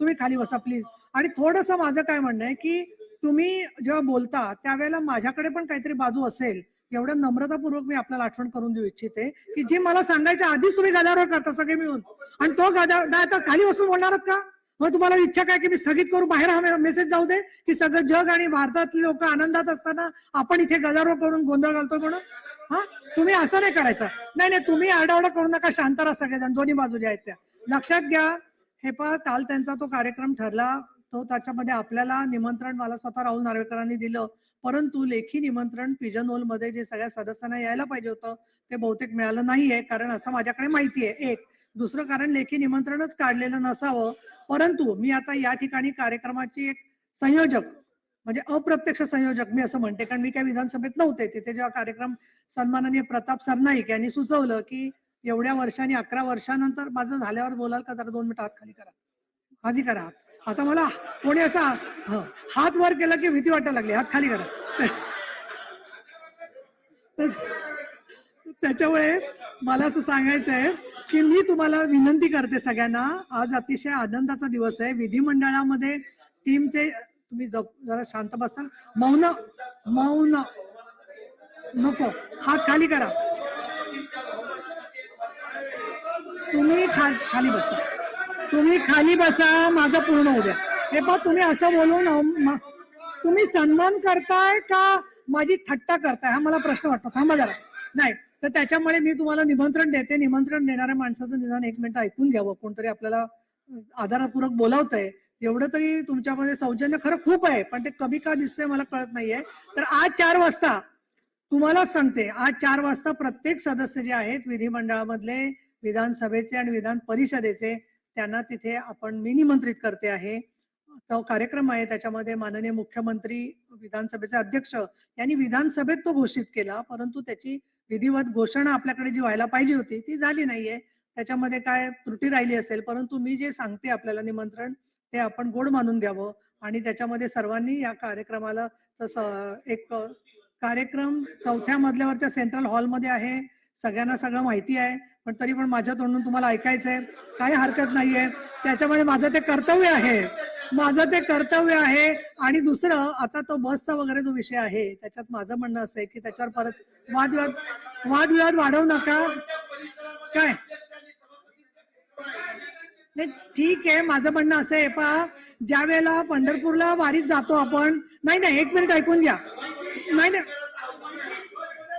तुम्ही खाली बसा प्लीज आणि थोडस माझं काय म्हणणं आहे की तुम्ही जेव्हा बोलता त्यावेळेला माझ्याकडे पण काहीतरी बाजू असेल. एवढं नम्रतापूर्वक मी आपल्याला आठवण करून देऊ इच्छिते की जे मला सांगायच्या आधीच तुम्ही गदारोळ करता सगळे मिळून. आणि तो गदार आता खाली बसून बोलणारच का? मग तुम्हाला इच्छा काय की मी स्थगित करू? बाहेर हा मेसेज जाऊ दे की सगळं जग आणि भारतातले लोक आनंदात असताना आपण इथे गदारोळ करून गोंधळ घालतोय म्हणून? हा? तुम्ही असं नाही करायचं. नाही नाही तुम्ही आरडाओरडा करू नका. शांत राहा सगळेजण. दोन्ही बाजू ज्या आहेत त्या. लक्षात घ्या हे पहा काल त्यांचा तो कार्यक्रम ठरला. तो त्याच्यामध्ये आपल्याला निमंत्रण मला स्वतः राहुल नार्वेकरांनी दिलं. परंतु लेखी निमंत्रण पिजन होलमध्ये जे सगळ्या सदस्यांना यायला पाहिजे होतं ते बहुतेक मिळालं नाहीये कारण असं माझ्याकडे माहिती आहे. एक दुसरं कारण लेखी निमंत्रणच काढलेलं नसावं. परंतु मी आता या ठिकाणी कार्यक्रमाची एक संयोजक म्हणजे अप्रत्यक्ष संयोजक मी असं म्हणते. कारण मी काही विधानसभेत नव्हते. तिथे जेव्हा कार्यक्रम सन्माननीय प्रताप सरनाईक यांनी सुचवलं की एवढ्या वर्षांनी अकरा वर्षानंतर माझं झाल्यावर बोलाल का? जरा दोन मिनिट हात खाली करा. आधी करा हात. आता मला कोणी असा हात वर केला की भीती वाटायला लागली. हात खाली करा. त्याच्यामुळे मला असं सांगायचं आहे की मी तुम्हाला विनंती करते सगळ्यांना आज अतिशय आनंदाचा दिवस आहे. विधिमंडळामध्ये टीमचे तुम्ही जप- जरा शांत बसाल. मौन मौन नको. हात खाली करा. तुम्ही खा खाली बसा. तुम्ही खाली बसा माझं पूर्ण होऊ द्या. हे पहा तुम्ही असं बोलून तुम्ही सन्मान करताय का माझी थट्टा करताय? हा मला प्रश्न वाटतो. थांबा जरा. नाही तर त्याच्यामुळे मी तुम्हाला निमंत्रण देते. निमंत्रण देणाऱ्या माणसाचं निदान एक मिनिट ऐकून घ्यावं. कोणतरी आपल्याला आधारपूर्वक बोलावतंय. एवढं तरी तुमच्यामध्ये सौजन्य खरं खूप आहे पण ते कमी का दिसतंय मला कळत नाहीये. तर आज चार वाजता तुम्हाला सांगते. आज चार वाजता प्रत्येक सदस्य जे आहेत विधिमंडळामधले विधानसभेचे आणि विधान परिषदेचे त्यांना तिथे आपण मी निमंत्रित करते आहे. तो कार्यक्रम आहे. त्याच्यामध्ये माननीय मुख्यमंत्री विधानसभेचे अध्यक्ष यांनी विधानसभेत तो घोषित केला. परंतु त्याची विधिवत घोषणा आपल्याकडे जी व्हायला पाहिजे होती ती झाली नाहीये. त्याच्यामध्ये काय त्रुटी राहिली असेल परंतु मी जे सांगते आपल्याला निमंत्रण ते आपण गोड मानून घ्यावं. आणि त्याच्यामध्ये सर्वांनी या कार्यक्रमाला तसं एक कार्यक्रम चौथ्या मजल्यावरच्या सेंट्रल हॉलमध्ये आहे. सगळ्यांना सगळं माहिती आहे पण तरी पण माझ्या तोंडून तुम्हाला ऐकायचंय. काही हरकत नाहीये. त्याच्यामुळे माझं ते कर्तव्य आहे. माझं ते कर्तव्य आहे. आणि दुसरं आता तो बसचा वगैरे जो विषय आहे त्याच्यात माझं म्हणणं असं आहे की त्याच्यावर परत वादविवाद वादविवाद वाढवू नका. काय? नाही ठीक आहे माझं म्हणणं असं आहे पा ज्या वेळेला पंढरपूरला वारीत जातो आपण नाही नाही एक मिनिट ऐकून घ्या. नाही.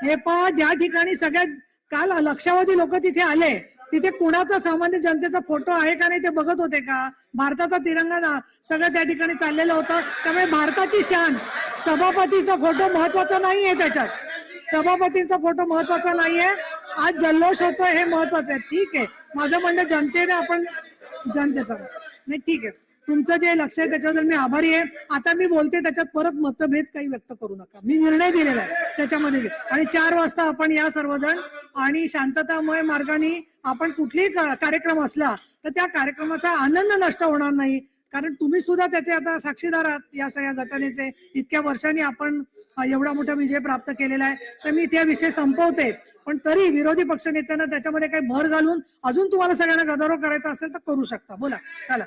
हे पहा ज्या ठिकाणी सगळ्यात काल लक्षावधी लोक तिथे आले. तिथे कुणाचा सामान्य जनतेचा फोटो आहे का नाही ते बघत होते का? भारताचा तिरंगा सगळं त्या ठिकाणी चाललेलं होतं. त्यामुळे भारताची शान सभापतीचा फोटो महत्त्वाचा नाहीये त्याच्यात. सभापतींचा फोटो महत्त्वाचा नाहीये. आज जल्लोष होतो हे महत्वाचं आहे. ठीक आहे. माझं म्हणणं जनतेने आपण जनतेचा. नाही ठीक आहे. तुमचं जे लक्ष आहे त्याच्याबद्दल मी आभारी आहे. आता मी बोलते त्याच्यात परत मतभेद काही व्यक्त करू नका. मी निर्णय दिलेला आहे त्याच्यामध्ये. आणि चार वाजता आपण या सर्वजण आणि शांततामय मार्गाने आपण कुठलीही कार्यक्रम असला तर त्या कार्यक्रमाचा आनंद नष्ट होणार नाही. कारण तुम्ही सुद्धा त्याचे आता साक्षीदार आहात या सगळ्या घटनेचे. इतक्या वर्षांनी आपण एवढा मोठा विजय प्राप्त केलेला आहे. तर मी त्या विषय संपवते. पण तरी विरोधी पक्ष नेत्यांना त्याच्यामध्ये काही भर घालून अजून तुम्हाला सगळ्यांना गदारोळ करायचा असेल तर करू शकता. बोला चला.